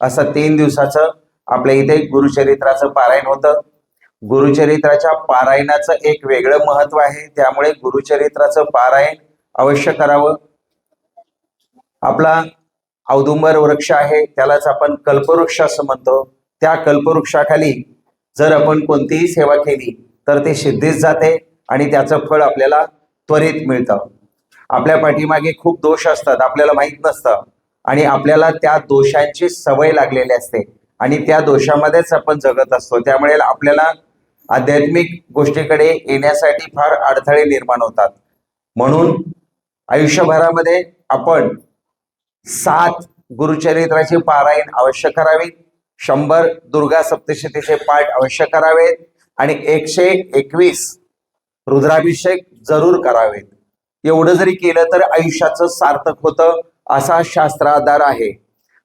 असं तीन दिवसाचं आपल्या इथे गुरुचरित्राचं पारायण होतं. गुरुचरित्राच्या पारायणाचं एक वेगळं महत्त्व आहे. त्यामुळे गुरुचरित्राचं पारायण अवश्य करावं. आपला औदुंबर वृक्ष आहे त्यालाच आपण कल्पवृक्ष असं म्हणतो. त्या कल्पवृक्षाखाली जर आपण कोणतीही सेवा केली तर ते सिद्धीच जाते आणि त्याचं फळ आपल्याला त्वरित मिळतं. आपल्या पाठीमागे खूप दोष असतात आपल्याला माहीत नसतं. आणि आपल्याला त्या दोषांची सवय लागलेली असते. आणि त्या दोषामध्येच आपण जगत असतो. त्यामुळे आपल्याला आध्यात्मिक गोष्टीकडे येण्यासाठी फार अडथळे निर्माण होतात. म्हणून आयुष्यभरामध्ये आपण सात गुरुचरित्राचे पारायण अवश्य करावे. शंभर दुर्गा सप्तशतीचे पाठ अवश्य करावेत. आणि एकशे एकवीस रुद्राभिषेक जरूर करावेत. एवढं जरी केलं तर आयुष्याचं सार्थक होतं. असा शास्त्राधार आहे.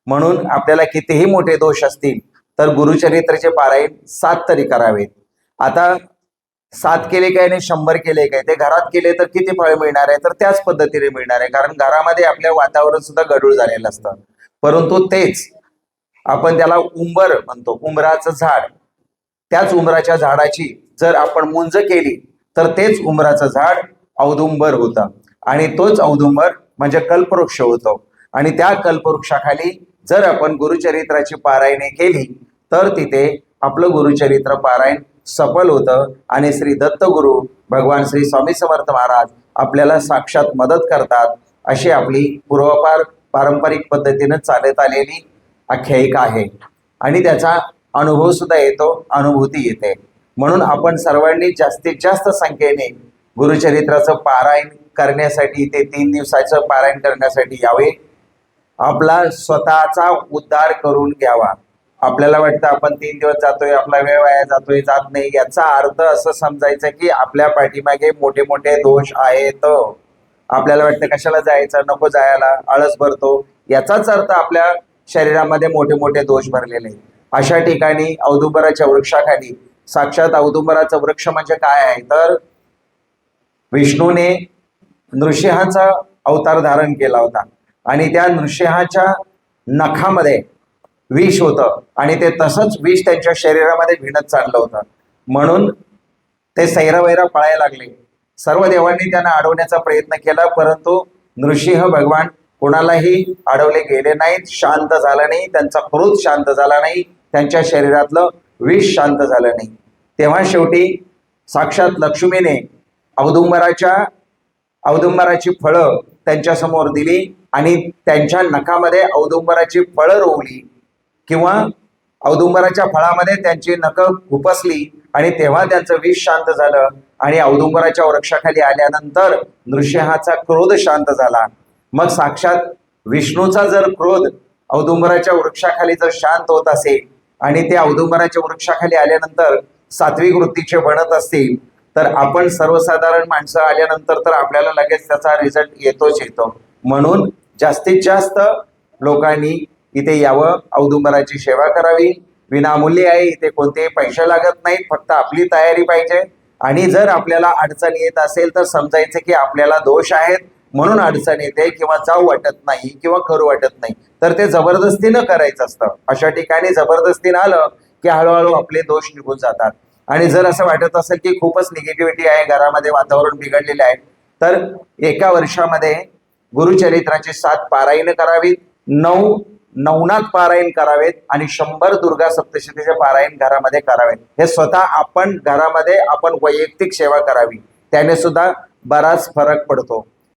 म्हणून आपल्याला कितीही मोठे दोष असतील तर गुरुचरित्राचे पारायण सात तरी करावेत. आता सात केले काय आणि शंभर केले काय? ते घरात केले तर किती फळ मिळणार आहे? तर त्याच पद्धतीने मिळणार आहे. कारण घरामध्ये आपल्या वातावरण सुद्धा गडूळ झालेलं असतं. परंतु तेच आपण त्याला उंबर म्हणतो. उंबराचं झाड. त्याच उंबराच्या झाडाची जर आपण मुंज केली तर तेच उंबराचं झाड औदुंबर होतं. आणि तोच औदुंबर म्हणजे कल्पवृक्ष होतो. आणि त्या कल्पवृक्षाखाली जर आपण गुरुचरित्राची पारायणे केली तर तिथे आपलं गुरुचरित्र पारायण सफल होतं आणि श्री दत्तगुरु भगवान श्री स्वामी समर्थ महाराज आपल्याला साक्षात मदत करतात अशी आपली पूर्वापार पारंपरिक पद्धतीनं चालत आलेली आख्यायिका आहे. आणि त्याचा अनुभव सुद्धा येतो अनुभूती येते. म्हणून आपण सर्वांनी जास्तीत जास्त संख्येने गुरुचरित्राचं पारायण करण्यासाठी ते तीन दिवसाचं पारायण करण्यासाठी यावे. आपला स्वतःचा उद्धार करून घ्यावा. आपल्याला वाटतं आपण तीन दिवस जातोय आपला वेळ वाया जातोय जात नाही. याचा अर्थ असं समजायचं की आपल्या पाठीमागे मोठे मोठे दोष आहेत. आपल्याला वाटतं कशाला जायचं? नको जायला आळस भरतो. याचाच अर्थ आपल्या शरीरामध्ये मोठे मोठे दोष भरलेले अशा ठिकाणी औदुंबराच्या वृक्षाखाली साक्षात औदुंबराचं वृक्ष म्हणजे काय आहे? तर विष्णूने नृसिंहाचा अवतार धारण केला होता. आणि त्या नृसिंहाच्या नखामध्ये विष होतं. आणि ते तसंच विष त्यांच्या शरीरामध्ये भिणत चाललं होतं. म्हणून ते सैरावैरा पळायला लागले. सर्व देवांनी त्यांना अडवण्याचा प्रयत्न केला परंतु नृसिंह भगवान कोणालाही अडवले गेले नाहीत शांत झाला नाही त्यांचा क्रोध शांत झाला नाही त्यांच्या शरीरातलं विष शांत झालं नाही. तेव्हा शेवटी साक्षात लक्ष्मीने औदुंबराच्या औदुंबराची फळं त्यांच्यासमोर दिली आणि त्यांच्या नखामध्ये औदुंबराची फळं रोवली किंवा औदुंबराच्या फळामध्ये त्यांची नखं खुपसली आणि तेव्हा त्यांचं विष शांत झालं आणि औदुंबराच्या वृक्षाखाली आल्यानंतर नृसिंहाचा क्रोध शांत झाला. मग साक्षात विष्णूचा जर क्रोध औदुंबराच्या वृक्षाखाली जर शांत होत असेल आणि ते औदुंबराच्या वृक्षाखाली आल्यानंतर सात्विक वृत्तीचे बनत असतील तर आपण सर्वसाधारण माणसं आल्यानंतर तर आपल्याला लगेच त्याचा रिझल्ट येतोच येतो. म्हणून जास्तीत जास्त लोकांनी इथे यावं औदुंबराची सेवा करावी. विनामूल्य आहे इथे कोणतेही पैसे लागत नाहीत फक्त आपली तयारी पाहिजे. आणि जर आपल्याला अडचण येत असेल तर समजायचं की आपल्याला दोष आहेत म्हणून अडचण येते किंवा जाऊ वाटत नाही किंवा करू वाटत नाही. तर ते जबरदस्तीनं करायचं असतं. अशा ठिकाणी जबरदस्तीनं आलं की हळूहळू आपले दोष निघून जातात. आणि जर असं वाटत असेल की खूपच निगेटिव्हिटी आहे घरामध्ये वातावरण बिघडलेलं आहे तर एका वर्षामध्ये गुरुचरित्राचे सात पारायण करावीत नऊ नवनाथ पारायण करावेत आणि शंभर दुर्गा सप्तशतीचे पारायण घरामध्ये करावेत. हे स्वतः आपण घरामध्ये आपण वैयक्तिक सेवा करावी. त्याने सुद्धा बराच फरक पडतो.